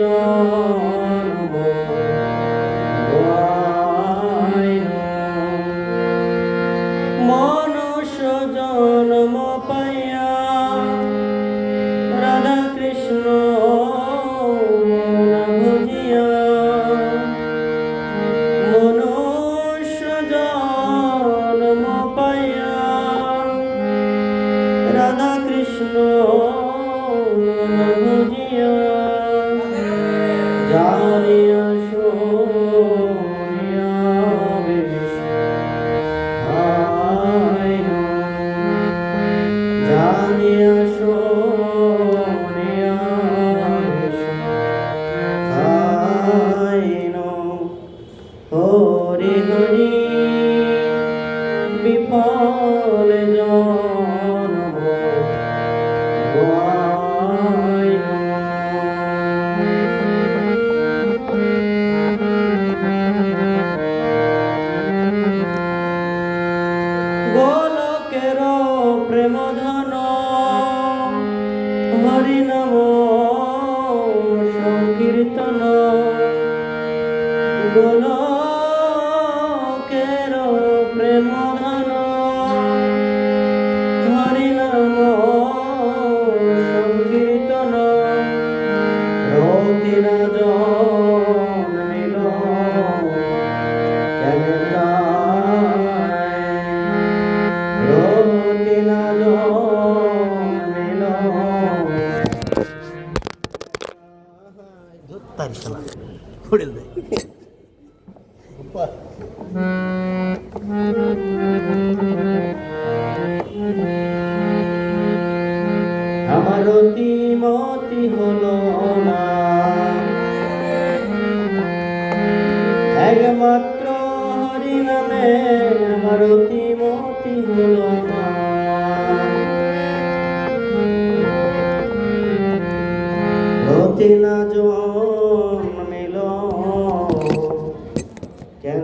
জন্ম। গোয়াই মনুষ্য জন্ম পাইয়া হরি তারি শালা ফুড়ে দেয় আমার মতি হলো না। একমাত্র হরি নামে আমার মতি হলো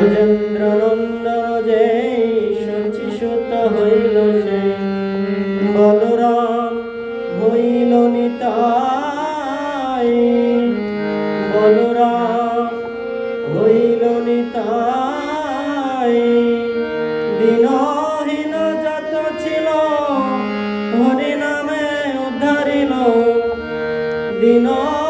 ব্রজেন্দ্র নন্দন যে শচী সুত হইল সে। বলরাম হইল নিতাই। বলরাম হইল নিতাই। দিনহীন যত ছিল হরি নামে উদ্ধারিল। দিনহীন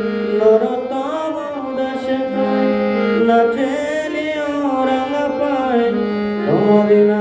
Amen.